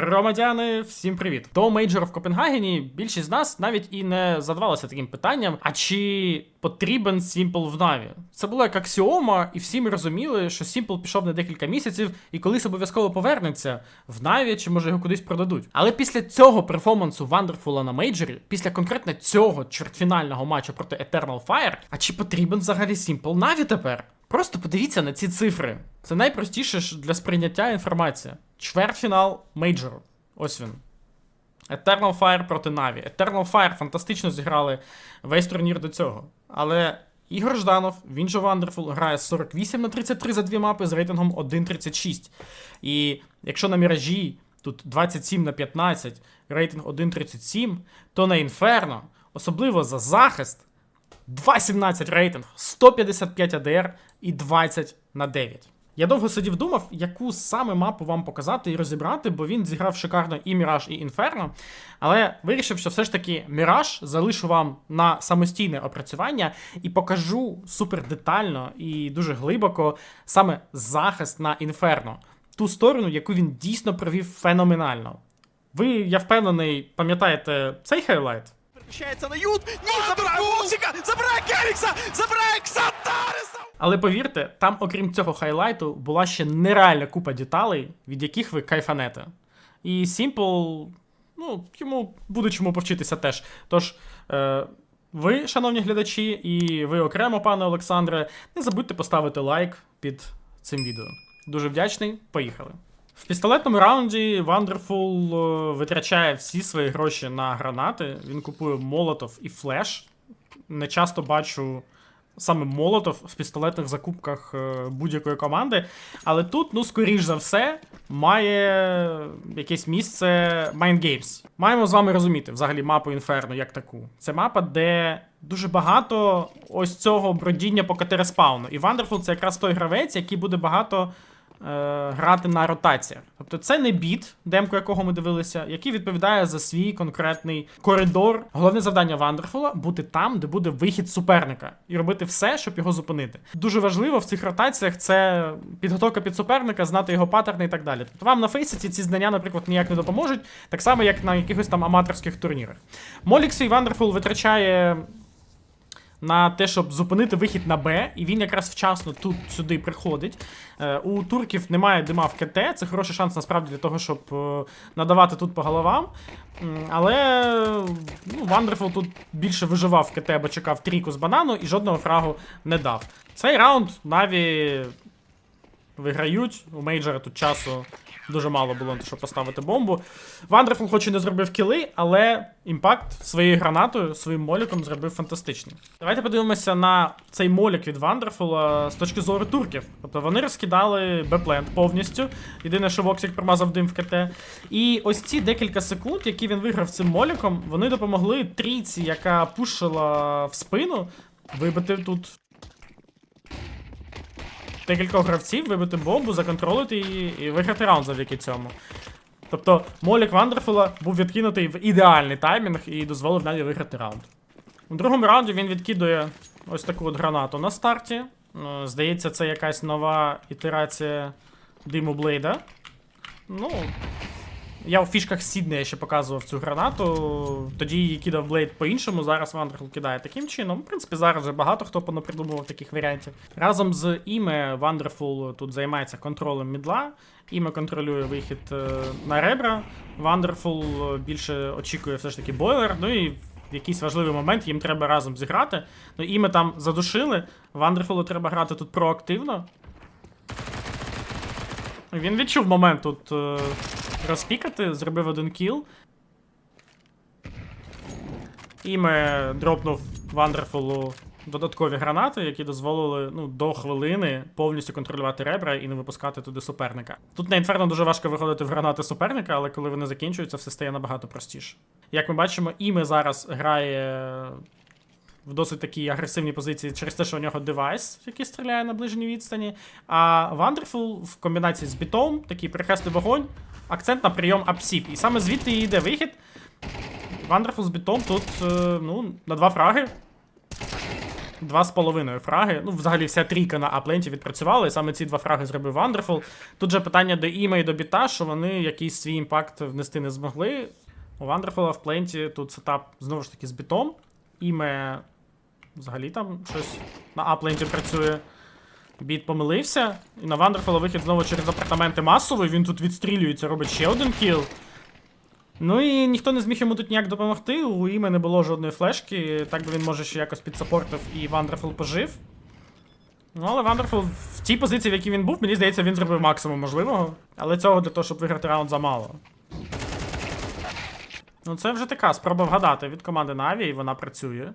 Громадяни, всім привіт! До мейджору в Копенгагені більшість з нас навіть і не задавалася таким питанням: а чи потрібен Simple в Наві? Це була як аксіома, і всі ми розуміли, що Simple пішов на декілька місяців і колись обов'язково повернеться в Наві, чи може його кудись продадуть. Але після цього перформансу Вандерфула на мейджорі, після конкретно цього чвертьфінального матчу проти Eternal Fire, а чи потрібен взагалі Simple Наві тепер? Просто подивіться на ці цифри. Це найпростіше для сприйняття інформація. Чвертьфінал мейджору. Ось він. Eternal Fire проти Na'Vi. Eternal Fire фантастично зіграли весь турнір до цього. Але Ігор Жданов, він же Wonderful, грає 48 на 33 за дві мапи з рейтингом 1.36. І якщо на Міражі тут 27 на 15, рейтинг 1.37, то на Inferno, особливо за захист, 2.17 рейтинг, 155 АДР і 20 на 9. Я довго сидів думав, яку саме мапу вам показати і розібрати, бо він зіграв шикарно і Міраж, і Інферно. Але вирішив, що все ж таки Міраж залишу вам на самостійне опрацювання і покажу супер детально і дуже глибоко саме захист на Інферно. Ту сторону, яку він дійсно провів феноменально. Ви, я впевнений, пам'ятаєте цей хайлайт? Переміщається на ют. Ні, забирає Вовсіка, забирає Керікса, забирає Ксатариса. Але повірте, там, окрім цього хайлайту, була ще нереальна купа деталей, від яких ви кайфанете. І Simple, ну, йому буде чому повчитися теж. Тож, е, ви, шановні глядачі, і ви окремо, пане Олександре, не забудьте поставити лайк під цим відео. Дуже вдячний, поїхали. В пістолетному раунді Wonderful е, витрачає всі свої гроші на гранати. Він купує молотов і флеш. Не часто бачу саме молотов в пістолетних закупках е, будь-якої команди. Але тут, ну, скоріш за все, має якесь місце Mind Games. Маємо з вами розуміти взагалі мапу Inferno як таку. Це мапа, де дуже багато ось цього бродіння по катереспауну. І Wonderful це якраз той гравець, який буде багато. Е, Грати на ротаціях. Тобто це не біт, демку якого ми дивилися, який відповідає за свій конкретний коридор. Головне завдання Вандерфула бути там, де буде вихід суперника, і робити все, щоб його зупинити. Дуже важливо в цих ротаціях це підготовка під суперника, знати його паттерни і так далі. Тобто вам на фейситі ці знання, наприклад, ніяк не допоможуть, так само, як на якихось там аматорських турнірах. Молік свій Вандерфул витрачає на те, щоб зупинити вихід на Б, і він якраз вчасно тут сюди приходить. Е, у турків немає дима в КТ, це хороший шанс насправді для того, щоб е, надавати тут по головам. Але ну, Вандерфул тут більше виживав в КТ, бо чекав трійку з банану і жодного фрагу не дав. Цей раунд Наві виграють. У мейджора тут часу дуже мало було, щоб поставити бомбу. Вандерфул хоч і не зробив кіли, але імпакт своєю гранатою, своїм моліком зробив фантастичний. Давайте подивимося на цей молік від Вандерфула з точки зору турків. Тобто вони розкидали Б-плент повністю. Єдине, що Воксік промазав дим в КТ. І ось ці декілька секунд, які він виграв цим моліком, вони допомогли трійці, яка пушила в спину, вибити тут декількох гравців, вибити бомбу, законтролити її і виграти раунд завдяки цьому. Тобто Молік Вандерфула був відкинутий в ідеальний таймінг і дозволив Наді виграти раунд. У другому раунді він відкидує ось таку от гранату на старті. Е, Здається, це якась нова ітерація диму Блейда. Ну. Я у фішках Сіднея ще показував цю гранату. Тоді її кидав Блейд по-іншому. Зараз Вандерфул кидає таким чином. В принципі, зараз вже багато хто понапридумував таких варіантів. Разом з Іме Вандерфул тут займається контролем мідла. Іме контролює вихід е, на ребра. Вандерфул е, більше очікує все ж таки бойлер. Ну і в якийсь важливий момент їм треба разом зіграти. Ну, Іме там задушили. Вандерфулу треба грати тут проактивно. Він відчув момент тут е, розпікати, зробив один кіл. Іме дропнув Вандерфулу додаткові гранати, які дозволили ну, до хвилини повністю контролювати ребра і не випускати туди суперника. Тут на інферно дуже важко виходити в гранати суперника, але коли вони закінчуються, все стає набагато простіше. Як ми бачимо, Іме зараз грає в досить такій агресивній позиції через те, що у нього девайс, який стріляє на ближній відстані. А Wonderful в комбінації з бітом, такий перехрестий вогонь, акцент на прийом апсіп. І саме звідти і йде вихід. Wonderful з бітом тут, е, ну, на два фраги. Два з половиною фраги. Ну, взагалі, вся трійка на апленті відпрацювала, і саме ці два фраги зробив Wonderful. Тут же питання до Іма і до Біта, що вони якийсь свій імпакт внести не змогли. У Wonderful в пленті тут сетап знову ж таки з бітом. Іме взагалі там щось на апленті працює. Біт помилився. І на Wonderful вихід знову через апартаменти масовий. Він тут відстрілюється, робить ще один кіл. Ну і ніхто не зміг йому тут ніяк допомогти. У Іме не було жодної флешки. Так би він може ще якось підсапортив і Wonderful пожив. Ну, але Wonderful в тій позиції, в якій він був, мені здається, він зробив максимум можливого. Але цього для того, щоб виграти раунд, замало. Ну, це вже така спроба вгадати від команди Na'Vi, і вона працює.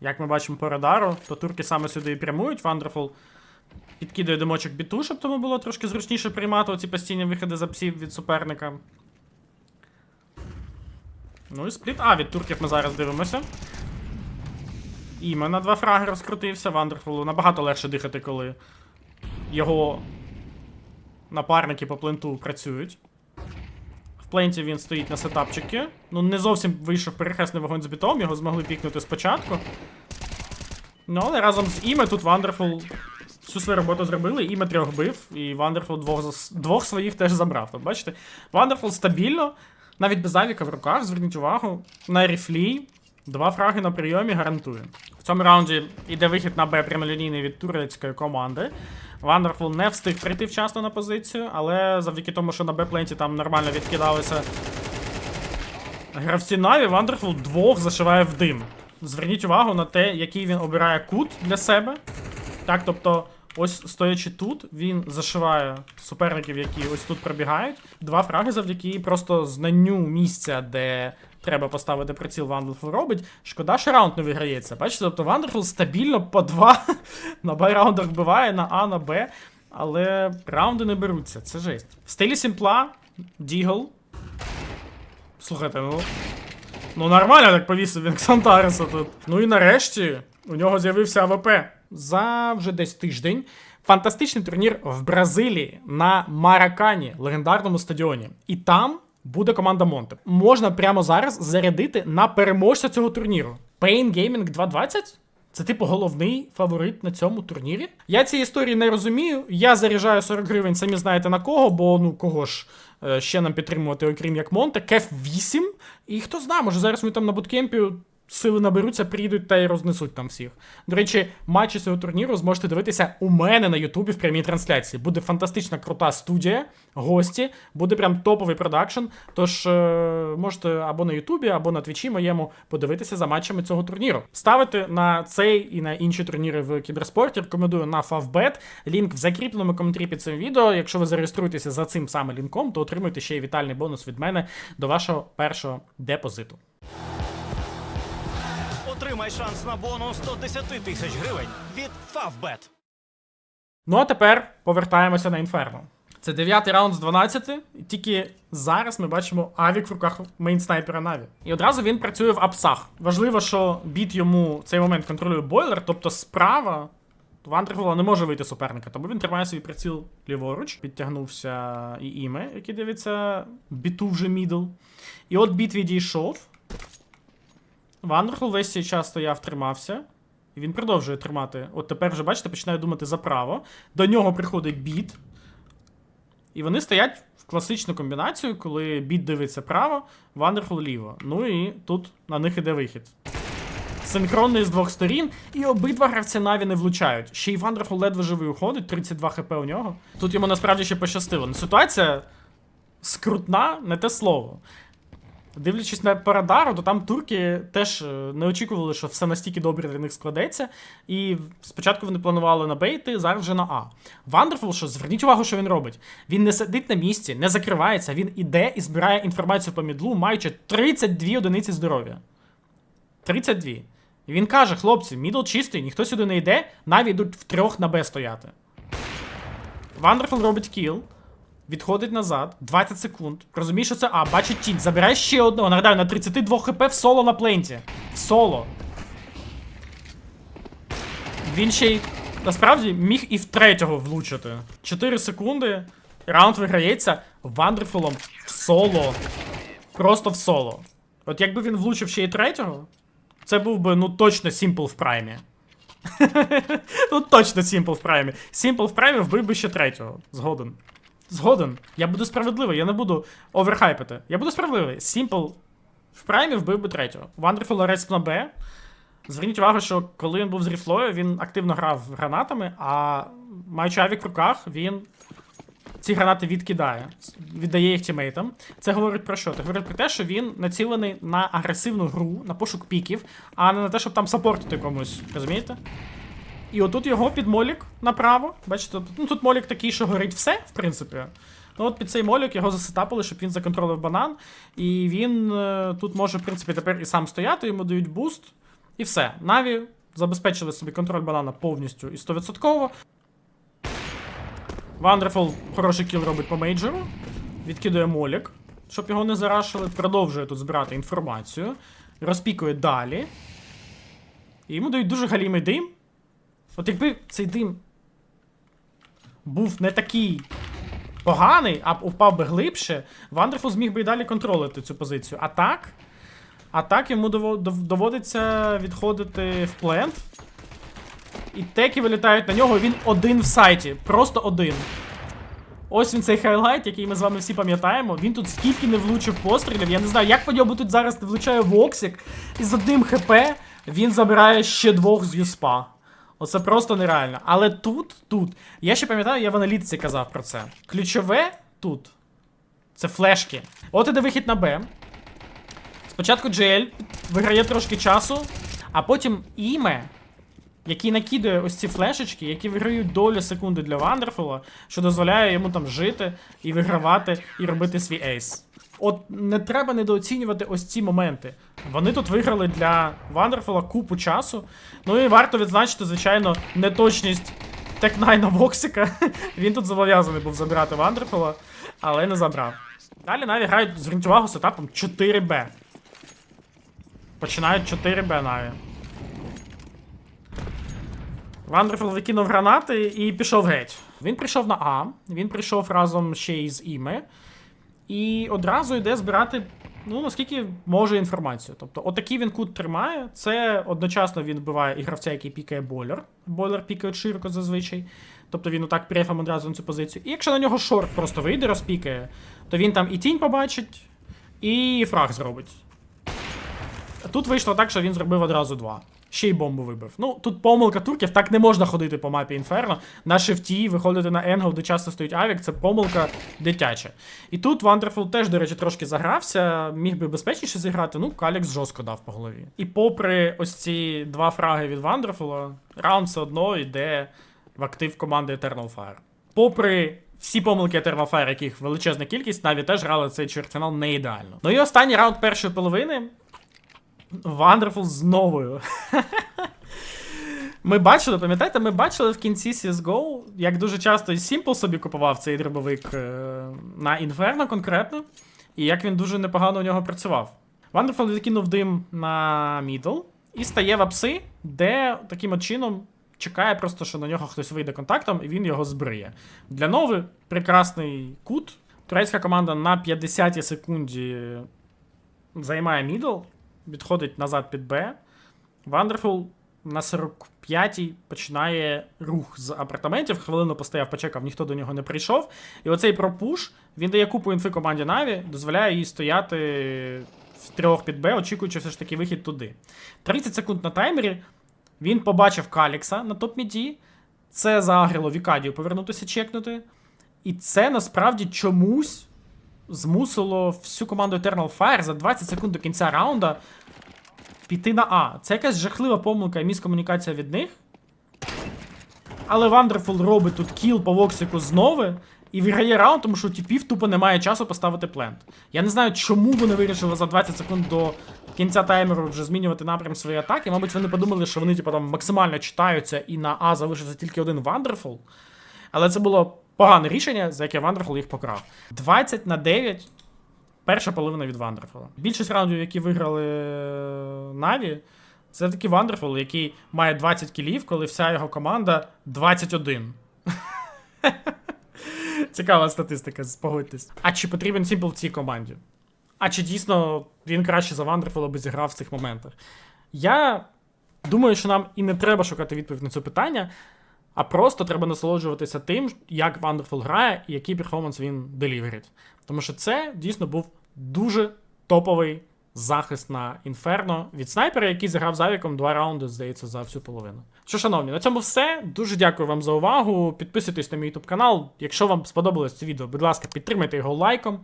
Як ми бачимо по радару, то турки саме сюди і прямують. Wonderful підкидує димочок біту, щоб тому було трошки зручніше приймати оці постійні виходи за псів від суперника. Ну і спліт. А, від турків ми зараз дивимося. Іме на два фраги розкрутився. Вандерфулу набагато легше дихати, коли його напарники по пленту працюють. В пленті він стоїть на сетапчики. Ну, не зовсім вийшов перехресний вогонь з бітом, його змогли пікнути спочатку. Ну, але разом з Іме тут Вандерфул всю свою роботу зробили, Іме трьох бив, і Вандерфул двох, двох своїх теж забрав. Тобто, бачите, Вандерфул стабільно, навіть без авіка в руках, зверніть увагу, на ріфлі. Два фраги на прийомі гарантує. В цьому раунді йде вихід на Б прямолінійний від турецької команди. Вандерфул не встиг прийти вчасно на позицію, але завдяки тому, що на Б-пленті там нормально відкидалися гравці Наві, Вандерфул двох зашиває в дим. Зверніть увагу на те, який він обирає кут для себе. Так, тобто, ось стоячи тут, він зашиває суперників, які ось тут пробігають. Два фраги завдяки просто знанню місця, де треба поставити приціл Вандерфул робить. Шкода, що раунд не виграється. Бачите, тобто Вандерфул стабільно по два на Б раундах вбиває, на А, на Б. Але раунди не беруться, це жесть. В стилі Сімпла, Дігл. Слухайте, ну. Ну нормально так повісив він Ксантареса тут. Ну і нарешті у нього з'явився АВП. За вже десь тиждень. Фантастичний турнір в Бразилії на Маракані, легендарному стадіоні. І там буде команда Монте. Можна прямо зараз зарядити на переможця цього турніру. Pain Gaming 220? Це типу головний фаворит на цьому турнірі. Я цієї історії не розумію. Я заряджаю 40 гривень, самі знаєте на кого, бо ну кого ж е, ще нам підтримувати, окрім як Монте. Кеф 8. І хто знає, може зараз ми там на буткемпі сили наберуться, прийдуть та й рознесуть там всіх. До речі, матчі цього турніру зможете дивитися у мене на Ютубі в прямій трансляції. Буде фантастична крута студія, гості, буде прям топовий продакшн. Тож е, можете або на Ютубі, або на Твічі моєму подивитися за матчами цього турніру. Ставити на цей і на інші турніри в кіберспорті рекомендую на Favbet. Лінк в закріпленому коментарі під цим відео. Якщо ви зареєструєтеся за цим саме лінком, то отримуєте ще й вітальний бонус від мене до вашого першого депозиту. Отримай шанс на бонус 110 тисяч гривень від Favbet. Ну а тепер повертаємося на інферно. Це дев'ятий раунд з 12, і тільки зараз ми бачимо авік в руках мейнснайпера Наві. І одразу він працює в апсах. Важливо, що біт йому в цей момент контролює бойлер, тобто справа Вандерфула не може вийти суперника, тому він тримає свій приціл ліворуч. Підтягнувся і іме, який дивиться біту вже мідл. І от біт відійшов. Вандерфул весь цей час стояв, тримався. І він продовжує тримати. От тепер вже, бачите, починає думати за право. До нього приходить біт. І вони стоять в класичну комбінацію, коли біт дивиться право, Вандерфул ліво. Ну і тут на них іде вихід. Синхронний з двох сторін, і обидва гравця Наві не влучають. Ще й Вандерфул ледве живий уходить, 32 хп у нього. Тут йому насправді ще пощастило. Ну, Ситуація скрутна, не те слово. Дивлячись на Парадару, то там турки теж е, не очікували, що все настільки добре для них складеться. І спочатку вони планували на Б йти, зараз вже на А. Вандерфул, що зверніть увагу, що він робить. Він не сидить на місці, не закривається, він іде і збирає інформацію по мідлу, маючи 32 одиниці здоров'я. 32. І він каже: хлопці, мідл чистий, ніхто сюди не йде, навіть йдуть втрьох на Б стояти. Вандерфул робить кіл. Відходить назад, 20 секунд. Розумієш, що це А, бачить тінь. Забирає ще одного. Нагадаю, на 32 хп в соло на пленті. В соло. Він ще й насправді міг і в третього влучити. 4 секунди. Раунд виграється Вандерфулом в соло. Просто в соло. От якби він влучив ще й третього, це був би ну точно Сімпл в праймі. Тут точно Сімпл в праймі. Сімпл в праймі вбив би ще третього. Згоден. Згоден. Я буду справедливий, я не буду оверхайпити. Я буду справедливий. Сімпл в праймі вбив би третього. Wonderful Респ на Б. Зверніть увагу, що коли він був з ріфлою, він активно грав гранатами, а маючи авік в руках, він ці гранати відкидає, віддає їх тімейтам. Це говорить про що? Це говорить про те, що він націлений на агресивну гру, на пошук піків, а не на те, щоб там сапортити комусь. Розумієте? І отут його під молік направо. Бачите, ну тут молік такий, що горить все, в принципі. Ну от під цей молік його засетапили, щоб він законтролив банан. І він е, тут може, в принципі, тепер і сам стояти, йому дають буст. І все. Наві забезпечили собі контроль банана повністю і 100%. Вандерфул хороший кіл робить по мейджору. Відкидує молік, щоб його не зарашили. Продовжує тут збирати інформацію. Розпікує далі. І йому дають дуже галімий дим. От якби цей дим був не такий поганий, а впав би глибше, Вандерфул зміг би і далі контролити цю позицію. А так. А так йому доводиться відходити в плент. І теки вилітають на нього, він один в сайті. Просто один. Ось він цей хайлайт, який ми з вами всі пам'ятаємо. Він тут скільки не влучив пострілів. Я не знаю, як по ньому тут зараз не влучає Воксік. І з одним ХП він забирає ще двох з Юспа. Оце просто нереально. Але тут, тут. Я ще пам'ятаю, я в аналітиці казав про це. Ключове тут. Це флешки. От іде вихід на Б. Спочатку GL виграє трошки часу, а потім іме, який накидує ось ці флешечки, які виграють долю секунди для Вандерфула, що дозволяє йому там жити і вигравати, і робити свій ейс. От не треба недооцінювати ось ці моменти. Вони тут виграли для Вандерфула купу часу. Ну і варто відзначити, звичайно, неточність Тек-9 Воксика. Він тут зобов'язаний був забирати Вандерфула, але не забрав. Далі Наві грають, зверніть увагу, сетапом 4Б. Починають 4Б Наві. Вандерфул викинув гранати і пішов геть. Він прийшов на А, він прийшов разом ще й з Іме. І одразу йде збирати, ну наскільки може інформацію. Тобто, отакий він кут тримає. Це одночасно він вбиває і гравця, який пікає бойлер. Бойлер пікає широко зазвичай. Тобто він отак префом одразу на цю позицію. І якщо на нього шорт просто вийде, розпікає, то він там і тінь побачить, і фраг зробить. Тут вийшло так, що він зробив одразу два. Ще й бомбу вибив. Ну, тут помилка турків, так не можна ходити по мапі Інферно. На шифті виходити на Енгл, де часто стоїть авік, це помилка дитяча. І тут Вандерфул теж, до речі, трошки загрався, міг би безпечніше зіграти, ну, Калікс жорстко дав по голові. І попри ось ці два фраги від Вандерфула, раунд все одно йде в актив команди Eternal Fire. Попри всі помилки Eternal Fire, яких величезна кількість, навіть теж грали цей чвертьфінал не ідеально. Ну і останній раунд першої половини. Вандерфул з новою. Ми бачили, пам'ятаєте, ми бачили в кінці CSGO, як дуже часто Simple собі купував цей дробовик е, на Inferno конкретно, і як він дуже непогано у нього працював. Вандерфул відкинув дим на мідл і стає в апси, де таким от чином чекає просто, що на нього хтось вийде контактом, і він його збриє. Для Нови прекрасний кут. Турецька команда на 50-й секунді займає мідл, відходить назад під Б. Вандерфул на 45-й починає рух з апартаментів. Хвилину постояв, почекав, ніхто до нього не прийшов. І оцей пропуш він дає купу інфи команді Наві, дозволяє їй стояти в трьох під Б, очікуючи все ж таки вихід туди. 30 секунд на таймері. Він побачив Калікса на топ-міді. Це загріло Вікадію повернутися чекнути. І це насправді чомусь змусило всю команду Eternal Fire за 20 секунд до кінця раунда піти на А. Це якась жахлива помилка і міскомунікація від них. Але Wonderful робить тут кіл по Воксику знову і виграє раунд, тому що тіпів тупо немає часу поставити плент. Я не знаю, чому вони вирішили за 20 секунд до кінця таймеру вже змінювати напрям своєї атаки. Мабуть, вони подумали, що вони типу, там максимально читаються і на А залишився тільки один Wonderful. Але це було погане рішення, за яке Wonderful їх покрав. 20 на 9. Перша половина від Вандерфула. Більшість раундів, які виграли е, Наві, це таки Вандерфул, який має 20 кілів, коли вся його команда 21. Цікава статистика, погодьтесь. А чи потрібен Сімпл цій команді? А чи дійсно він краще за Вандерфула би зіграв в цих моментах? Я Думаю, що нам і не треба шукати відповідь на це питання, а просто треба насолоджуватися тим, як Wonderful грає і який перформанс він деліверить. Тому що це дійсно був дуже топовий захист на інферно від снайпера, який зіграв з авіком два раунди, здається, за всю половину. Що, шановні, на цьому все. Дуже дякую вам за увагу. Підписуйтесь на мій YouTube канал. Якщо вам сподобалось це відео, будь ласка, підтримайте його лайком.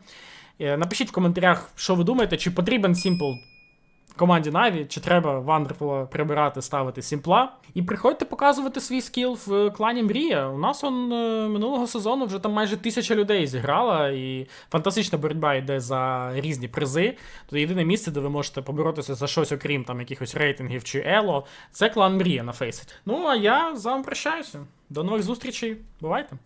Е, Напишіть в коментарях, що ви думаєте, чи потрібен Simple команді Наві, чи треба Wonderful прибирати, ставити сімпла. І приходьте показувати свій скіл в клані Мрія. У нас он е, минулого сезону вже там майже тисяча людей зіграла, і фантастична боротьба йде за різні призи. То єдине місце, де ви можете поборотися за щось, окрім там якихось рейтингів чи ело, це клан Мрія на Фейсит. Ну а я з вами прощаюся. До нових зустрічей. Бувайте!